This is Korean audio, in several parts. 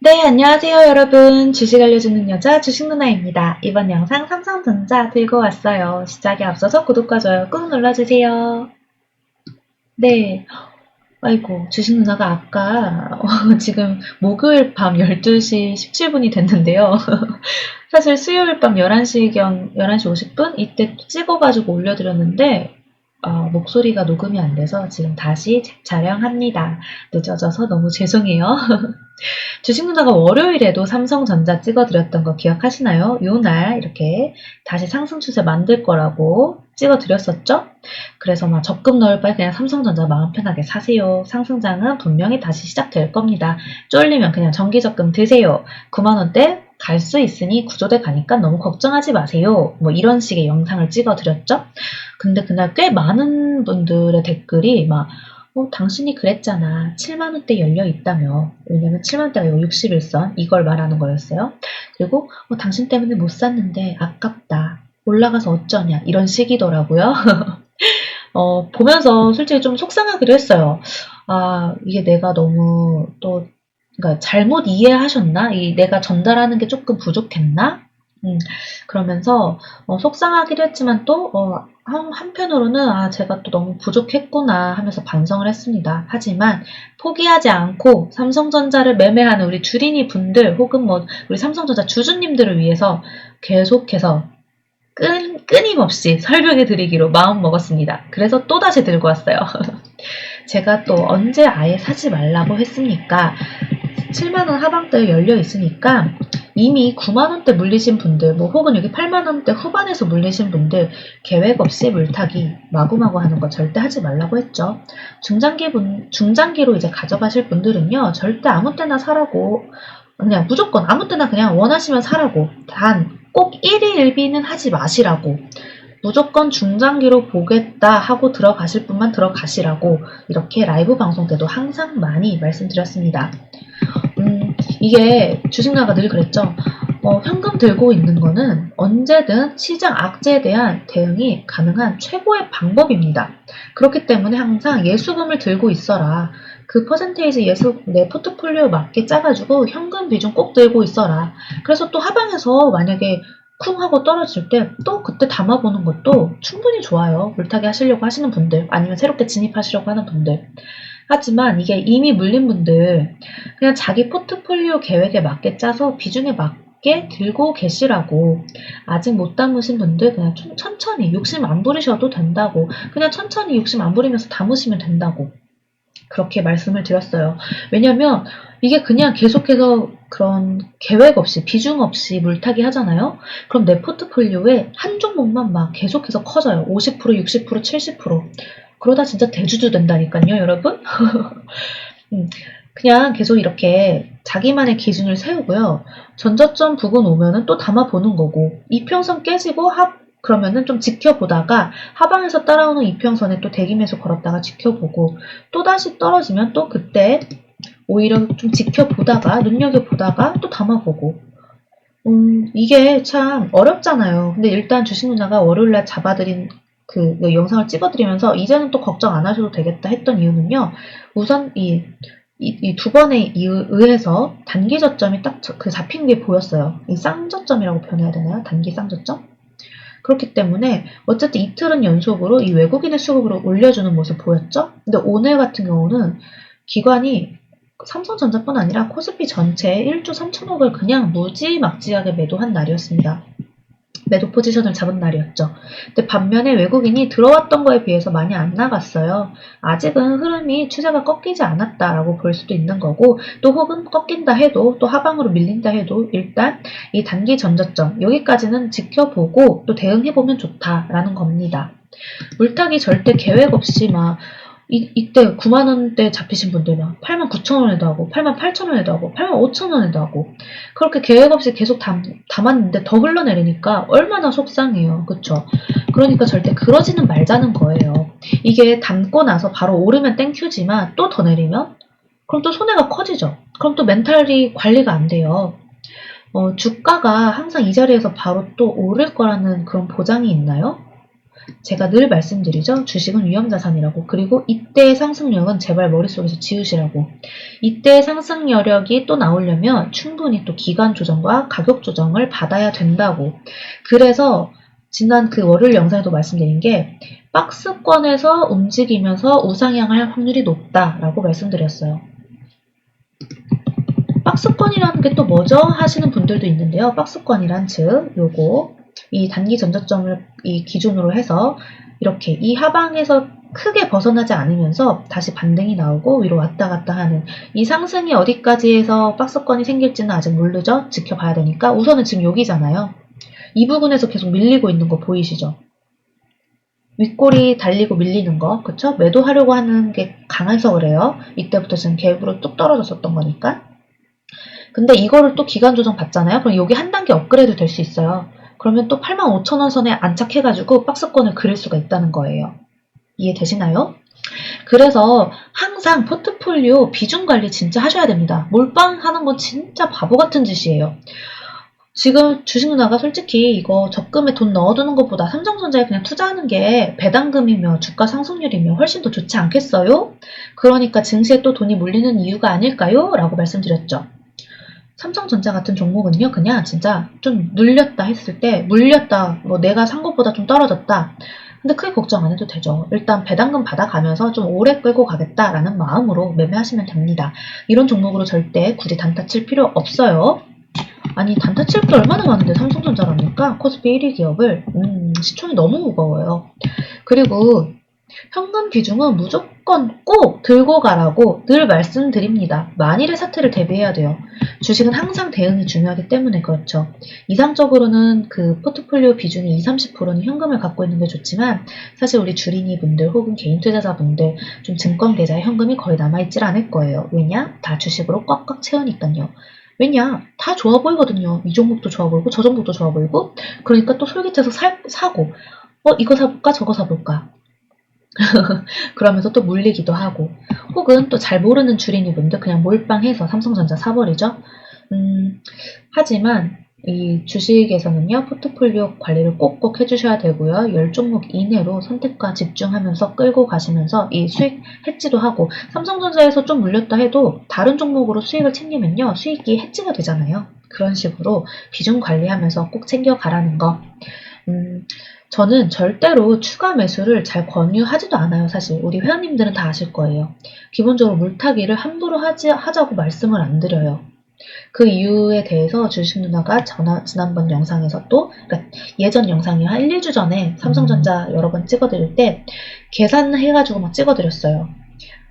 네, 안녕하세요, 여러분. 주식 알려주는 여자 주식 누나입니다. 이번 영상 삼성전자 들고 왔어요. 시작에 앞서서 구독과 좋아요 꾹 눌러주세요. 네. 아이고, 주식 누나가 아까 어, 지금 목요일 밤 12시 17분이 됐는데요. 사실 수요일 밤 11시경, 11시 50분? 이때 찍어가지고 올려드렸는데, 어, 목소리가 녹음이 안 돼서 지금 다시 촬영합니다. 늦어져서 너무 죄송해요. 주식 누나가 월요일에도 삼성전자 찍어드렸던 거 기억하시나요? 요 날 이렇게 다시 상승 추세 만들 거라고 찍어드렸었죠? 그래서 막 적금 넣을 바에 그냥 삼성전자 마음 편하게 사세요. 상승장은 분명히 다시 시작될 겁니다. 쫄리면 그냥 정기적금 드세요. 9만원대 갈 수 있으니 구조대 가니까 너무 걱정하지 마세요. 뭐 이런 식의 영상을 찍어 드렸죠? 근데 그날 꽤 많은 분들의 댓글이 막 어, 당신이 그랬잖아. 7만 원대 열려 있다며. 왜냐면 7만 원대가 61선. 이걸 말하는 거였어요. 그리고, 어, 당신 때문에 못 샀는데 아깝다. 올라가서 어쩌냐. 이런 식이더라고요. 어, 보면서 솔직히 좀 속상하기도 했어요. 아, 이게 내가 너무 또, 그러니까 잘못 이해하셨나? 이 내가 전달하는 게 조금 부족했나? 음, 그러면서 어, 속상하기도 했지만 또 어, 한, 한편으로는 아 제가 또 너무 부족했구나 하면서 반성을 했습니다. 하지만 포기하지 않고 삼성전자를 매매하는 우리 주린이 분들 혹은 뭐 우리 삼성전자 주주님들을 위해서 계속해서 끈, 끊임없이 설명해 드리기로 마음 먹었습니다. 그래서 또다시 들고 왔어요. 제가 또 언제 아예 사지 말라고 했습니까? 7만원 하방대에 열려 있으니까 이미 9만원대 물리신 분들, 뭐 혹은 여기 8만원대 후반에서 물리신 분들 계획 없이 물타기 마구마구 하는 거 절대 하지 말라고 했죠. 중장기 분, 중장기로 이제 가져가실 분들은요, 절대 아무 때나 사라고, 그냥 무조건 아무 때나 그냥 원하시면 사라고, 단 꼭 1위 1비는 하지 마시라고, 무조건 중장기로 보겠다 하고 들어가실 분만 들어가시라고, 이렇게 라이브 방송 때도 항상 많이 말씀드렸습니다. 음, 이게 주식나가 늘 그랬죠. 어, 현금 들고 있는 거는 언제든 시장 악재에 대한 대응이 가능한 최고의 방법입니다. 그렇기 때문에 항상 예수금을 들고 있어라. 그 퍼센테이지 예수 내 포트폴리오 맞게 짜가지고 현금 비중 꼭 들고 있어라. 그래서 또 하방에서 만약에 쿵 하고 떨어질 때 또 그때 담아보는 것도 충분히 좋아요. 물타기 하시려고 하시는 분들 아니면 새롭게 진입하시려고 하는 분들. 하지만 이게 이미 물린 분들 그냥 자기 포트폴리오 계획에 맞게 짜서 비중에 맞게 들고 계시라고 아직 못 담으신 분들 그냥 천천히 욕심 안 부리셔도 된다고 그냥 천천히 욕심 안 부리면서 담으시면 된다고 그렇게 말씀을 드렸어요. 왜냐면 이게 그냥 계속해서 그런 계획 없이 비중 없이 물타기 하잖아요. 그럼 내 포트폴리오에 한 종목만 막 계속해서 커져요. 50%, 60%, 70%. 그러다 진짜 대주주 된다니까요, 여러분. 음, 그냥 계속 이렇게 자기만의 기준을 세우고요. 전저점 부근 오면은 또 담아보는 거고, 이평선 깨지고 합, 그러면은 좀 지켜보다가 하방에서 따라오는 이평선에 또 대기매수 걸었다가 지켜보고, 또 다시 떨어지면 또 그때 오히려 좀 지켜보다가, 눈여겨보다가 또 담아보고, 음, 이게 참 어렵잖아요. 근데 일단 주식 누나가 월요일날 잡아드린 그, 그 영상을 찍어드리면서 이제는 또 걱정 안 하셔도 되겠다 했던 이유는요. 우선 이 이두 번에 의해서 단기 저점이 딱 그 잡힌 게 보였어요. 이 쌍저점이라고 표현해야 되나요? 단기 쌍저점? 그렇기 때문에 어쨌든 이틀은 연속으로 이 외국인의 수급으로 올려주는 모습 보였죠? 근데 오늘 같은 경우는 기관이 삼성전자뿐 아니라 코스피 전체 1조 3천억을 그냥 무지막지하게 매도한 날이었습니다. 매도 포지션을 잡은 날이었죠. 근데 반면에 외국인이 들어왔던 거에 비해서 많이 안 나갔어요. 아직은 흐름이 추세가 꺾이지 않았다라고 볼 수도 있는 거고 또 혹은 꺾인다 해도 또 하방으로 밀린다 해도 일단 이 단기 전저점 여기까지는 지켜보고 또 대응해보면 좋다라는 겁니다. 물타기 절대 계획 없이 막 이, 이때 9만원대 잡히신 분들 막 8만 9천원에도 하고 8만 8천원에도 하고 8만 5천원에도 하고 그렇게 계획 없이 계속 담, 담았는데 더 흘러내리니까 얼마나 속상해요. 그쵸? 그러니까 절대 그러지는 말자는 거예요. 이게 담고 나서 바로 오르면 땡큐지만 또 더 내리면 그럼 또 손해가 커지죠. 그럼 또 멘탈이 관리가 안 돼요. 어, 주가가 항상 이 자리에서 바로 또 오를 거라는 그런 보장이 있나요? 제가 늘 말씀드리죠. 주식은 위험자산이라고. 그리고 이때의 상승력은 제발 머릿속에서 지우시라고. 이때의 상승 여력이 또 나오려면 충분히 또 기간 조정과 가격 조정을 받아야 된다고. 그래서 지난 그 월요일 영상에도 말씀드린 게 박스권에서 움직이면서 우상향할 확률이 높다라고 말씀드렸어요. 박스권이라는 게 또 뭐죠? 하시는 분들도 있는데요. 박스권이란 즉 요거 이 단기 전저점을 이 기준으로 해서 이렇게 이 하방에서 크게 벗어나지 않으면서 다시 반등이 나오고 위로 왔다 갔다 하는 이 상승이 어디까지 해서 박스권이 생길지는 아직 모르죠. 지켜봐야 되니까 우선은 지금 여기잖아요. 이 부분에서 계속 밀리고 있는 거 보이시죠? 윗골이 달리고 밀리는 거, 그쵸? 매도하려고 하는 게 강해서 그래요. 이때부터 지금 갭으로 뚝 떨어졌었던 거니까. 근데 이거를 또 기간 조정 받잖아요. 그럼 여기 한 단계 업그레이드 될 수 있어요. 그러면 또 85,000원 선에 안착해가지고 박스권을 그릴 수가 있다는 거예요. 이해되시나요? 그래서 항상 포트폴리오 비중 관리 진짜 하셔야 됩니다. 몰빵하는 건 진짜 바보 같은 짓이에요. 지금 주식 누나가 솔직히 이거 적금에 돈 넣어두는 것보다 삼성전자에 그냥 투자하는 게 배당금이며 주가 상승률이며 훨씬 더 좋지 않겠어요? 그러니까 증시에 또 돈이 몰리는 이유가 아닐까요? 라고 말씀드렸죠. 삼성전자 같은 종목은요, 그냥 진짜 좀 눌렸다 했을 때, 물렸다, 뭐 내가 산 것보다 좀 떨어졌다. 근데 크게 걱정 안 해도 되죠. 일단 배당금 받아가면서 좀 오래 끌고 가겠다라는 마음으로 매매하시면 됩니다. 이런 종목으로 절대 굳이 단타 칠 필요 없어요. 아니 단타 칠게 얼마나 많은데 삼성전자랍니까? 코스피 1위 기업을 음, 시총이 너무 무거워요. 그리고 현금 비중은 무조건 꼭 들고 가라고 늘 말씀드립니다. 만일의 사태를 대비해야 돼요. 주식은 항상 대응이 중요하기 때문에 그렇죠. 이상적으로는 그 포트폴리오 비중이 20, 30%는 현금을 갖고 있는 게 좋지만 사실 우리 주린이 분들 혹은 개인 투자자 분들 좀 증권 계좌에 현금이 거의 남아있질 않을 거예요. 왜냐? 다 주식으로 꽉꽉 채우니까요. 왜냐? 다 좋아 보이거든요. 이 종목도 좋아 보이고 저 종목도 좋아 보이고 그러니까 또 솔깃해서 살, 사고 어 이거 사볼까 저거 사볼까 그러면서 또 물리기도 하고 혹은 또 잘 모르는 주린이 분들 그냥 몰빵해서 삼성전자 사버리죠. 음, 하지만 이 주식에서는요, 포트폴리오 관리를 꼭꼭 해주셔야 되고요. 10종목 이내로 선택과 집중하면서 끌고 가시면서 이 수익 해지도 하고, 삼성전자에서 좀 물렸다 해도 다른 종목으로 수익을 챙기면요, 수익이 해지가 되잖아요. 그런 식으로 비중 관리하면서 꼭 챙겨가라는 거. 음, 저는 절대로 추가 매수를 잘 권유하지도 않아요, 사실. 우리 회원님들은 다 아실 거예요. 기본적으로 물타기를 함부로 하지, 하자고 말씀을 안 드려요. 그 이유에 대해서 주식 누나가 전화, 지난번 영상에서 또, 그러니까 예전 영상이 한 1, 2주 전에 삼성전자 여러 번 찍어드릴 때 계산해가지고 막 찍어드렸어요.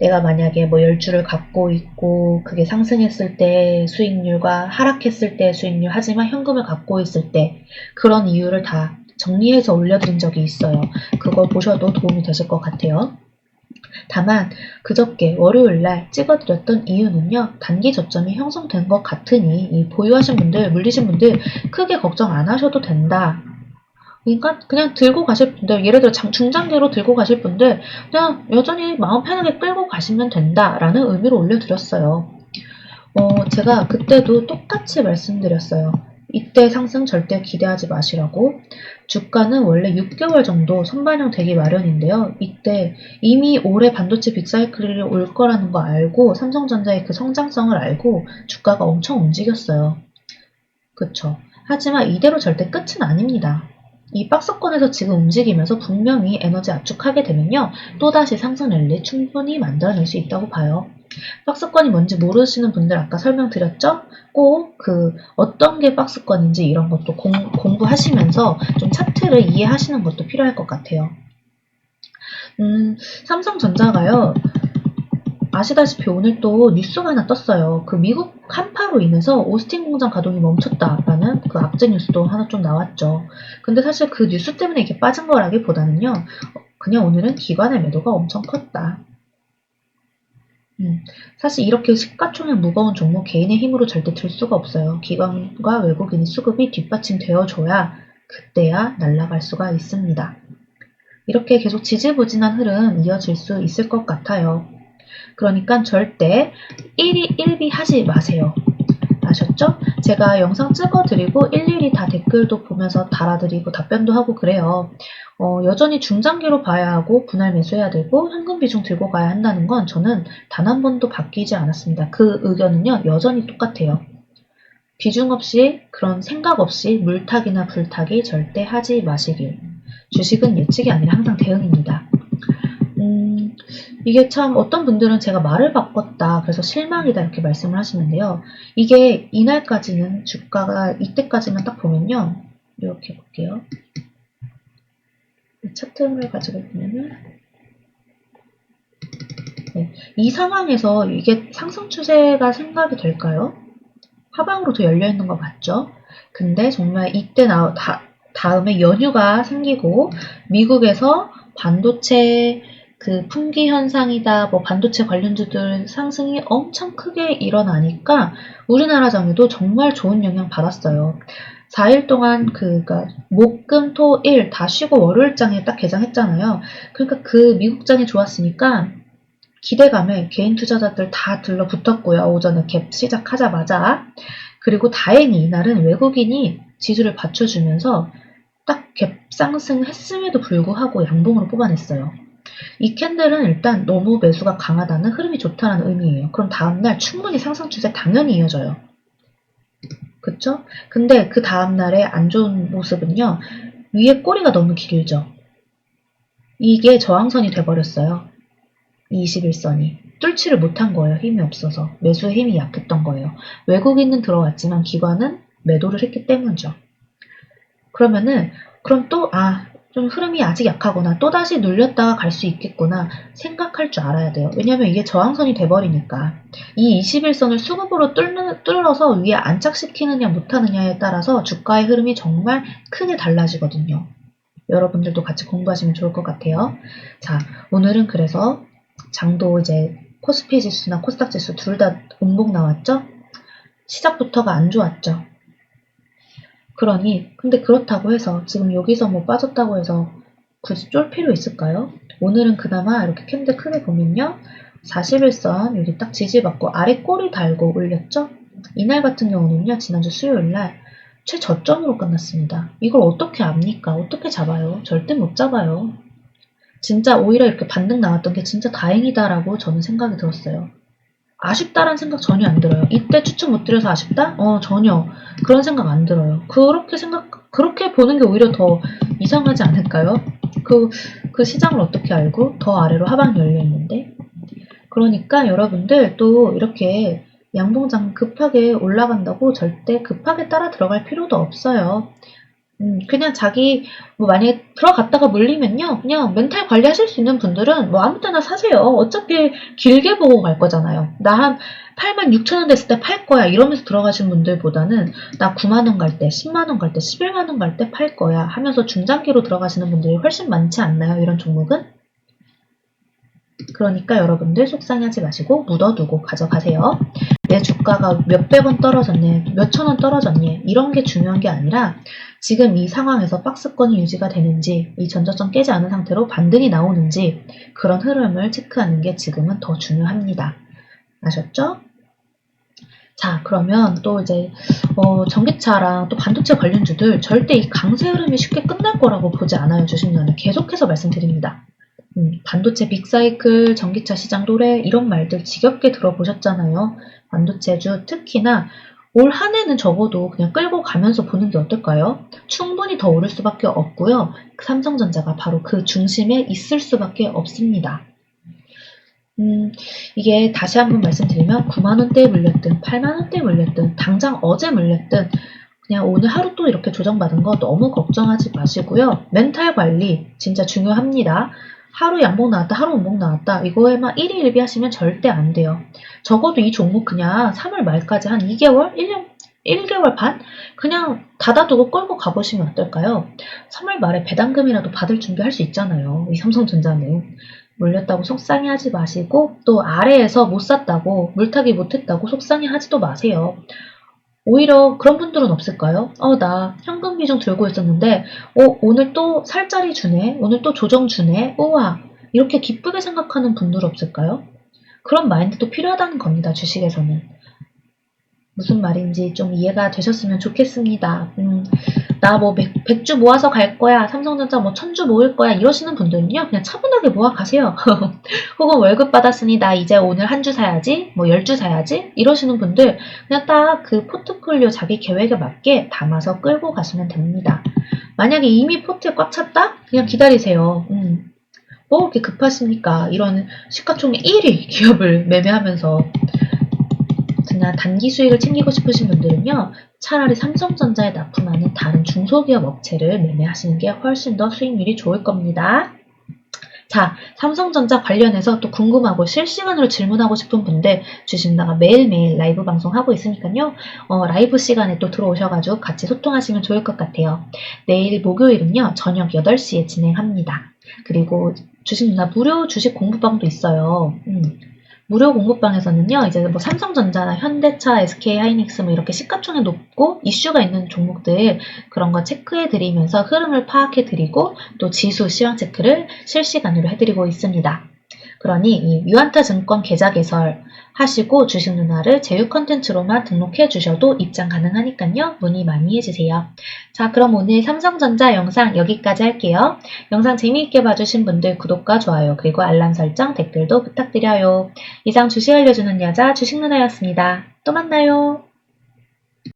내가 만약에 뭐 10주를 갖고 있고 그게 상승했을 때 수익률과 하락했을 때 수익률 하지만 현금을 갖고 있을 때 그런 이유를 다 정리해서 올려드린 적이 있어요. 그거 보셔도 도움이 되실 것 같아요. 다만 그저께 월요일날 찍어드렸던 이유는요. 단기 저점이 형성된 것 같으니 보유하신 분들, 물리신 분들 크게 걱정 안 하셔도 된다. 그러니까 그냥 들고 가실 분들, 예를 들어 중장기로 들고 가실 분들 그냥 여전히 마음 편하게 끌고 가시면 된다라는 의미로 올려드렸어요. 어, 제가 그때도 똑같이 말씀드렸어요. 이때 상승 절대 기대하지 마시라고. 주가는 원래 6개월 정도 선반영 되기 마련인데요. 이때 이미 올해 반도체 빅사이클이 올 거라는 거 알고 삼성전자의 그 성장성을 알고 주가가 엄청 움직였어요. 그쵸. 하지만 이대로 절대 끝은 아닙니다. 이 박스권에서 지금 움직이면서 분명히 에너지 압축하게 되면요. 또다시 상승 랠리 충분히 만들어낼 수 있다고 봐요. 박스권이 뭔지 모르시는 분들 아까 설명드렸죠? 꼭 그 어떤 게 박스권인지 이런 것도 공, 공부하시면서 좀 차트를 이해하시는 것도 필요할 것 같아요. 음, 삼성전자가요. 아시다시피 오늘 또 뉴스가 하나 떴어요. 그 미국 한파로 인해서 오스틴 공장 가동이 멈췄다라는 그 악재 뉴스도 하나 좀 나왔죠. 근데 사실 그 뉴스 때문에 이게 빠진 거라기보다는요. 그냥 오늘은 기관의 매도가 엄청 컸다. 음, 사실 이렇게 시가총액 무거운 종목 개인의 힘으로 절대 들 수가 없어요. 기관과 외국인의 수급이 뒷받침되어 줘야 그때야 날아갈 수가 있습니다. 이렇게 계속 지지부진한 흐름 이어질 수 있을 것 같아요. 그러니까 절대 1위 1비 하지 마세요. 아셨죠? 제가 영상 찍어드리고 일일이 다 댓글도 보면서 달아드리고 답변도 하고 그래요. 어, 여전히 중장기로 봐야 하고 분할 매수해야 되고 현금 비중 들고 가야 한다는 건 저는 단 한 번도 바뀌지 않았습니다. 그 의견은요, 여전히 똑같아요. 비중 없이 그런 생각 없이 물타기나 불타기 절대 하지 마시길. 주식은 예측이 아니라 항상 대응입니다. 음, 이게 참 어떤 분들은 제가 말을 바꿨다 그래서 실망이다 이렇게 말씀을 하시는데요. 이게 이날까지는 주가가 이때까지만 딱 보면요. 이렇게 볼게요. 차트를 가지고 보면은 네, 이 상황에서 이게 상승 추세가 생각이 될까요? 하방으로 더 열려 있는 거 맞죠? 근데 정말 이때 나 다, 다음에 연휴가 생기고 미국에서 반도체 그 품귀 현상이다, 뭐 반도체 관련주들 상승이 엄청 크게 일어나니까 우리나라 장에도 정말 좋은 영향 받았어요. 4일 동안 그, 그니까, 목, 금, 토, 일 다 쉬고 월요일장에 딱 개장했잖아요. 그러니까 그 미국장이 좋았으니까 기대감에 개인 투자자들 다 들러붙었고요. 오전에 갭 시작하자마자. 그리고 다행히 이날은 외국인이 지수를 받쳐주면서 딱 갭 상승했음에도 불구하고 양봉으로 뽑아냈어요. 이 캔들은 일단 너무 매수가 강하다는 흐름이 좋다는 의미예요. 그럼 다음날 충분히 상승 추세 당연히 이어져요. 그쵸? 근데 그 다음날의 안 좋은 모습은요. 위에 꼬리가 너무 길죠. 이게 저항선이 돼버렸어요. 21선이. 뚫지를 못한 거예요. 힘이 없어서. 매수의 힘이 약했던 거예요. 외국인은 들어왔지만 기관은 매도를 했기 때문이죠. 그러면은 그럼 또 아, 좀 흐름이 아직 약하구나. 또다시 눌렸다가 갈 수 있겠구나. 생각할 줄 알아야 돼요. 왜냐면 이게 저항선이 돼버리니까. 이 21선을 수급으로 뚫는, 뚫어서 위에 안착시키느냐 못하느냐에 따라서 주가의 흐름이 정말 크게 달라지거든요. 여러분들도 같이 공부하시면 좋을 것 같아요. 자, 오늘은 그래서 장도 이제 코스피 지수나 코스닥 지수 둘 다 음봉 나왔죠? 시작부터가 안 좋았죠? 그러니 근데 그렇다고 해서 지금 여기서 뭐 빠졌다고 해서 굳이 쫄 필요 있을까요? 오늘은 그나마 이렇게 캔들 크게 보면요. 41선 여기 딱 지지받고 아래 꼬리 달고 올렸죠? 이날 같은 경우는요. 지난주 수요일날 최저점으로 끝났습니다. 이걸 어떻게 압니까? 어떻게 잡아요? 절대 못 잡아요. 진짜 오히려 이렇게 반등 나왔던 게 진짜 다행이다라고 저는 생각이 들었어요. 아쉽다라는 생각 전혀 안 들어요. 이때 추천 못 드려서 아쉽다? 어, 전혀. 그런 생각 안 들어요. 그렇게 생각, 그렇게 보는 게 오히려 더 이상하지 않을까요? 그, 그 시장을 어떻게 알고 더 아래로 하방 열려 있는데? 그러니까 여러분들 또 이렇게 양봉장 급하게 올라간다고 절대 급하게 따라 들어갈 필요도 없어요. 음, 그냥 자기, 뭐, 만약에 들어갔다가 물리면요, 그냥 멘탈 관리하실 수 있는 분들은 뭐 아무 때나 사세요. 어차피 길게 보고 갈 거잖아요. 나 한 8만 6천 원 됐을 때 팔 거야. 이러면서 들어가신 분들보다는 나 9만 원 갈 때, 10만 원 갈 때, 11만 원 갈 때 팔 거야. 하면서 중장기로 들어가시는 분들이 훨씬 많지 않나요? 이런 종목은? 그러니까 여러분들 속상해하지 마시고 묻어두고 가져가세요. 내 주가가 몇백 원 떨어졌네, 몇천 원 떨어졌네, 이런 게 중요한 게 아니라 지금 이 상황에서 박스권이 유지가 되는지, 이 전저점 깨지 않은 상태로 반등이 나오는지 그런 흐름을 체크하는 게 지금은 더 중요합니다. 아셨죠? 자, 그러면 또 이제 어, 전기차랑 또 반도체 관련주들 절대 이 강세 흐름이 쉽게 끝날 거라고 보지 않아요. 주식년은 계속해서 말씀드립니다. 음, 반도체 빅사이클, 전기차 시장 도래 이런 말들 지겹게 들어보셨잖아요. 반도체주 특히나 올 한 해는 적어도 그냥 끌고 가면서 보는 게 어떨까요? 충분히 더 오를 수밖에 없고요. 삼성전자가 바로 그 중심에 있을 수밖에 없습니다. 음, 이게 다시 한번 말씀드리면 9만원대에 물렸든 8만원대에 물렸든 당장 어제 물렸든 그냥 오늘 하루 또 이렇게 조정받은 거 너무 걱정하지 마시고요. 멘탈 관리 진짜 중요합니다. 하루 양봉 나왔다, 하루 음봉 나왔다, 이거에만 1위 1비 하시면 절대 안 돼요. 적어도 이 종목 그냥 3월 말까지 한 2개월? 1년, 1개월 반? 그냥 닫아두고 끌고 가보시면 어떨까요? 3월 말에 배당금이라도 받을 준비할 수 있잖아요. 이 삼성전자는. 물렸다고 속상해 하지 마시고, 또 아래에서 못 샀다고, 물타기 못했다고 속상해 하지도 마세요. 오히려 그런 분들은 없을까요? 어, 나 현금 비중 들고 있었는데, 어, 오늘 또 살짜리 주네? 오늘 또 조정 주네? 우와! 이렇게 기쁘게 생각하는 분들 없을까요? 그런 마인드도 필요하다는 겁니다, 주식에서는. 무슨 말인지 좀 이해가 되셨으면 좋겠습니다. 음, 나 뭐 100, 주 모아서 갈 거야. 삼성전자 뭐 1000주 모을 거야. 이러시는 분들은요. 그냥 차분하게 모아 가세요. 혹은 월급 받았으니 나 이제 오늘 한 주 사야지. 뭐 10주 사야지. 이러시는 분들 그냥 딱 그 포트폴리오 자기 계획에 맞게 담아서 끌고 가시면 됩니다. 만약에 이미 포트에 꽉 찼다? 그냥 기다리세요. 음. 뭐 그렇게 급하십니까? 이런 시가총액 1위 기업을 매매하면서 그냥 단기 수익을 챙기고 싶으신 분들은요, 차라리 삼성전자에 납품하는 다른 중소기업 업체를 매매하시는 게 훨씬 더 수익률이 좋을 겁니다. 자, 삼성전자 관련해서 또 궁금하고 실시간으로 질문하고 싶은 분들 주식나가 매일매일 라이브 방송하고 있으니까요. 어, 라이브 시간에 또 들어오셔가지고 같이 소통하시면 좋을 것 같아요. 내일 목요일은요, 저녁 8시에 진행합니다. 그리고 주식 누나 무료 주식 공부방도 있어요. 음, 무료 공부방에서는요, 이제 뭐 삼성전자나 현대차, SK 하이닉스 뭐 이렇게 시가총액 높고 이슈가 있는 종목들 그런 거 체크해 드리면서 흐름을 파악해 드리고 또 지수 시황 체크를 실시간으로 해 드리고 있습니다. 그러니 이 유한타 증권 계좌 개설 하시고 주식 누나를 제휴 컨텐츠로만 등록해 주셔도 입장 가능하니까요. 문의 많이 해주세요. 자, 그럼 오늘 삼성전자 영상 여기까지 할게요. 영상 재미있게 봐주신 분들 구독과 좋아요 그리고 알람 설정 댓글도 부탁드려요. 이상 주식 알려주는 여자 주식 누나였습니다. 또 만나요.